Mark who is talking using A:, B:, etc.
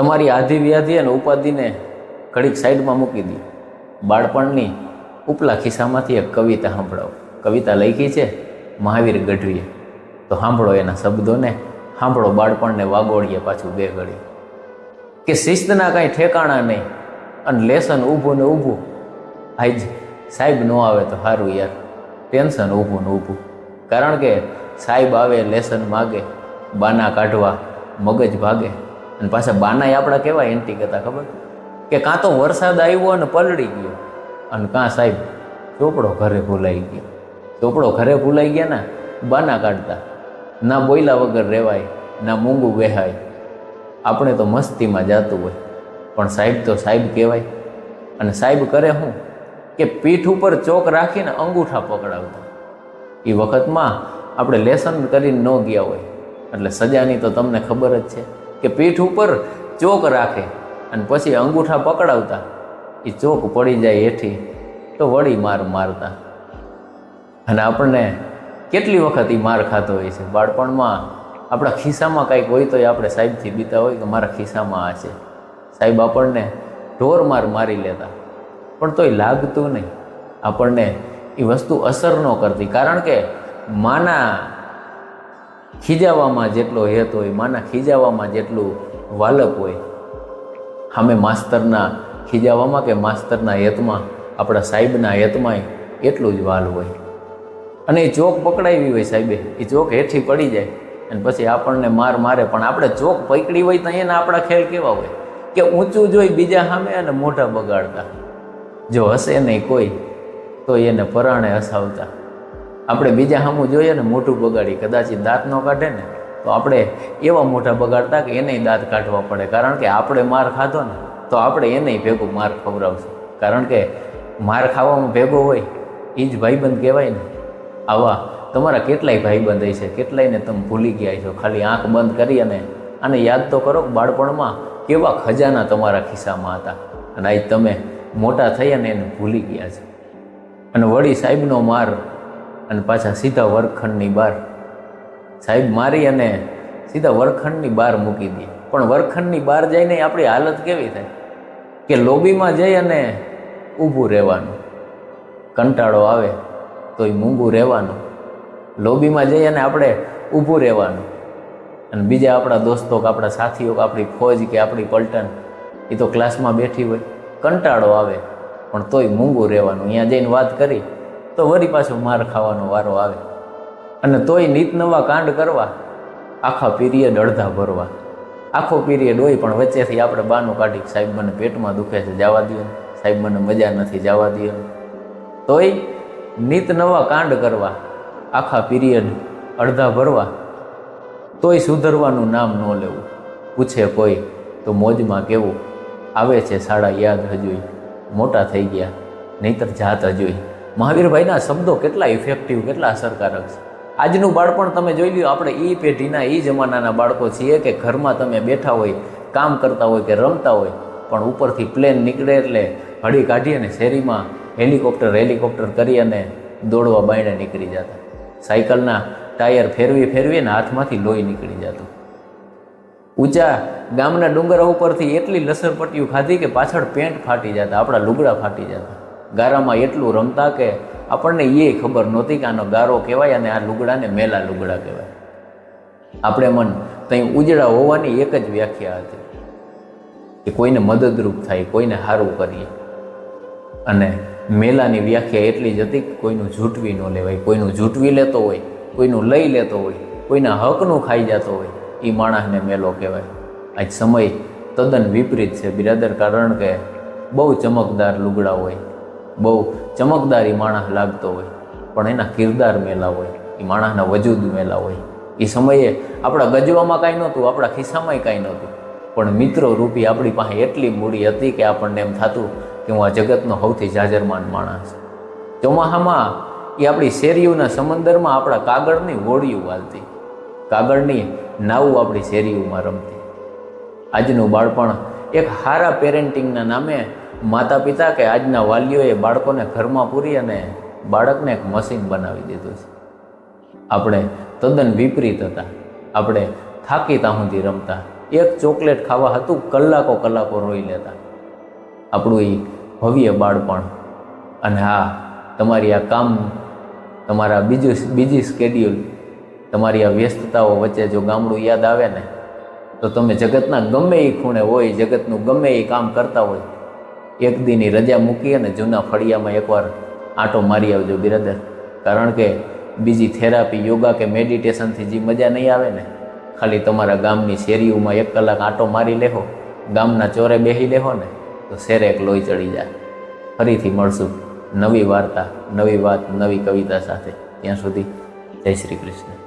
A: તમારી આધિ વ્યાધિ અને ઉપાધિને ઘડીક સાઈડમાં મૂકી દી. બાળપણની ઉપલા ખિસ્સામાંથી એક કવિતા સાંભળાવો કવિતા લખી છે મહાવીર ગઢવીએ. તો સાંભળો એના શબ્દોને, સાંભળો બાળપણને વાગોળીએ પાછું બે ઘડી કે શિસ્તના કાંઈ ઠેકાણા નહીં અને લેસન ઊભું ને ઊભું. આજ સાહેબ ન આવે તો સારું યાર, ટેન્શન ઊભું ને ઊભું. કારણ કે સાહેબ આવે, લેસન માગે, બાના કાઢવા, મગજ ભાગે. અને પાછા બાનાય આપણા કેવા એન્ટી કરતા ખબર? કે કાં તો વરસાદ આવ્યો અને પલળી ગયો, અને કાં સાહેબ ચોપડો ઘરે ભૂલાઈ ગયો. ચોપડો ઘરે ભૂલાઈ ગયા ને, બાના કાઢતા. ના બોયલા વગર રહેવાય, ના મૂંગું વહેવાય આપણે તો મસ્તીમાં જાતું હોય, પણ સાહેબ તો સાહેબ કહેવાય. અને સાહેબ કરે હું કે પીઠ ઉપર ચોક રાખીને અંગૂઠા પકડાવતા. એ વખતમાં આપણે લેસન કરીને ન ગયા હોય, એટલે સજાની તો તમને ખબર જ છે. કે પીઠ ઉપર ચોક રાખે અને પછી અંગૂઠા પકડાવતા એ ચોક પડી જાય હેઠી તો વળી માર મારતા. અને આપણને કેટલી વખત એ માર ખાતો હોય છે? બાળપણમાં આપણા ખિસ્સામાં કાંઈક હોય તો આપણે સાહેબથી બીતા હોય કે મારા ખિસ્સામાં આ છે. સાહેબ આપણને ઢોર માર મારી લેતા. પણ તોય લાગતું નહીં. આપણને એ વસ્તુ અસર ન કરતી. કારણ કે માના ખીજાવામાં જેટલો હેત હોય, માના ખીજાવામાં જેટલું વાલક હોય સામે માસ્તરના ખીજાવામાં કે માસ્તરના હેતમાં, આપણા સાહેબના હેતમાંય એટલું જ વાલ હોય. અને એ ચોક પકડાવી હોય સાહેબે, એ ચોક હેઠી પડી જાય. અને પછી આપણને માર મારે, પણ આપણે ચોક પકડી હોય તો એના આપણા ખેલ કેવા હોય? કે ઊંચું જોઈ બીજા સામે અને મોઢા બગાડતા. જો હશે નહીં કોઈ, તો એને પરાણે હસાવતા. આપણે બીજા સામું જોઈએ ને, મોટું બગાડી કદાચ દાંત ન કાઢે ને, તો આપણે એવા મોટા બગાડતા કે એને દાંત કાઢવા પડે. કારણ કે આપણે માર ખાધો ને, તો આપણે એને ભેગું માર ખવડાવશું. કારણ કે માર ખાવામાં ભેગો હોય એ જ ભાઈબંધ કહેવાય ને. આવા તમારા કેટલાય ભાઈબંધ છે કેટલાયને તમે ભૂલી ગયા છો, ખાલી આંખ બંધ કરી અને આને યાદ તો કરો બાળપણમાં કેવા ખજાના તમારા ખિસ્સામાં હતા. અને આજ તમે મોટા થઈ અને એને ભૂલી ગયા છો. અને વળી સાહેબનો માર અને પાછા સીધા વર્ગખંડની બહાર. સાહેબ, મારી અને સીધા વર્ગખંડની બહાર મૂકી દે. પણ વર્ગખંડની બહાર જઈને આપણી હાલત કેવી થાય? કે લોબીમાં જઈ અને ઊભું રહેવાનું. કંટાળો આવે તો એ મૂંગું રહેવાનું. લોબીમાં જઈ અને આપણે ઊભું રહેવાનું. અને બીજા આપણા દોસ્તો કે આપણા સાથીઓ કે આપણી ફોજ કે આપણી પલટન, એ તો ક્લાસમાં બેઠી હોય. કંટાળો આવે, પણ તોય મૂંગું રહેવાનું. અહીંયા જઈને વાત કરી. તો વળી પાછો માર ખાવાનો વારો આવે. અને તોય નીત નવા કાંડ કરવા, આખા પીરિયડ અડધા ભરવા. આખો પીરિયડ હોય પણ વચ્ચેથી આપણે બાનું કાઢી સાહેબ મને પેટમાં દુખે છે જવા દો સાહેબ મને મજા નથી જવા દો તોય નીત નવા કાંડ કરવા, આખા પીરિયડ અડધા ભરવા, તોય સુધરવાનું નામ ન લેવું. પૂછે કોઈ તો મોજમાં કેવું? આવે છે સાડા યાદ હજુય. મોટા થઈ ગયા, નહીતર જાત હજુય. મહાવીરભાઈના શબ્દો કેટલા ઇફેક્ટિવ કેટલા અસરકારક છે. આજનું બાળપણ તમે જોઈ લ્યો, આપણે એ પેઢીના એ જમાનાના બાળકો છીએ કે ઘરમાં તમે બેઠા હોય, કામ કરતા હોય કે રમતા હોય, પણ ઉપરથી પ્લેન નીકળે એટલે હળી કાઢી અને શેરીમાં હેલિકોપ્ટર હેલિકોપ્ટર કરી અને દોડવા બાયણે નીકળી જતા. સાયકલના ટાયર ફેરવી ફેરવી અને હાથમાંથી લોહી નીકળી જતું. ઊંચા ગામના ડુંગરા ઉપરથી એટલી લસરપટ્ટીઓ ખાધી કે પાછળ પેન્ટ ફાટી જતા, આપણા લુગડા ફાટી જતા. ગારામાં એટલું રમતા કે આપણને એ ખબર નહોતી કે આનો ગારો કહેવાય અને આ લુગડાને મેલા લુગડા કહેવાય. આપણે મન ત્યાં ઉજળા હોવાની એક જ વ્યાખ્યા હતી કે કોઈને મદદરૂપ થાય, કોઈને સારું કરીએ. અને મેલાની વ્યાખ્યા એટલી જ હતી કે કોઈનું ઝૂંટવી ન લેવાય, કોઈનું ઝૂંટવી લેતો હોય, કોઈનું લઈ લેતો હોય, કોઈના હકનું ખાઈ જતો હોય એ માણસને મેલો કહેવાય. આજ સમય તદ્દન વિપરીત છે બિરાદર કારણ કે બહુ ચમકદાર લુગડા હોય. બહુ ચમકદારી માણસ લાગતો હોય, પણ એના કિરદાર મેલા હોય, એ માણસના વજૂદ મેલા હોય. એ સમયે આપણા ગજવામાં કાંઈ નહોતું, આપણા ખિસ્સામાંય કાંઈ નહોતું. પણ મિત્રો રૂપી આપણી પાસે એટલી મૂડી હતી કે આપણને એમ થતું કે હું આ જગતનો સૌથી જાજરમાન માણસ. ચોમાહામાં એ આપણી શેરીઓના સમંદરમાં આપણા કાગળની હોળીઓ વાલતી. કાગળની નાવું આપણી શેરીઓમાં રમતી. આજનું બાળપણ એક સારા પેરેન્ટિંગના નામે માતા પિતા કે આજના વાલીઓએ બાળકોને ઘરમાં પૂરી અને બાળકને એક મશીન બનાવી દીધું છે. આપણે તદ્દન વિપરીત હતા. આપણે થાકી સુધી રમતા. એક ચોકલેટ ખાવા હતું, કલાકો કલાકો રોઈ લેતા. આપણું એ ભવ્ય બાળપણ. અને હા, તમારી આ કામ, તમારા બીજું બીજી સ્કેડ્યુલ તમારી આ વ્યસ્તતાઓ વચ્ચે જો ગામડું યાદ આવે ને, તો તમે જગતના ગમે એ ખૂણે હોય, જગતનું ગમે એ કામ કરતા હોય એક દીની રજા મૂકી અને જૂના ફળિયામાં એકવાર આંટો મારી આવજો બિરદર. કારણ કે બીજી થેરાપી, યોગા કે મેડિટેશનથી જે મજા નહીં આવે ને? ખાલી તમારા ગામની શેરીઓમાં એક કલાક આંટો મારી લેહો, ગામના ચોરે બેસી લેહો ને, તો શેરે એક લોહી ચડી જાય. ફરીથી મળશું નવી વાર્તા, નવી વાત, નવી કવિતા સાથે. ત્યાં સુધી જય શ્રી કૃષ્ણ.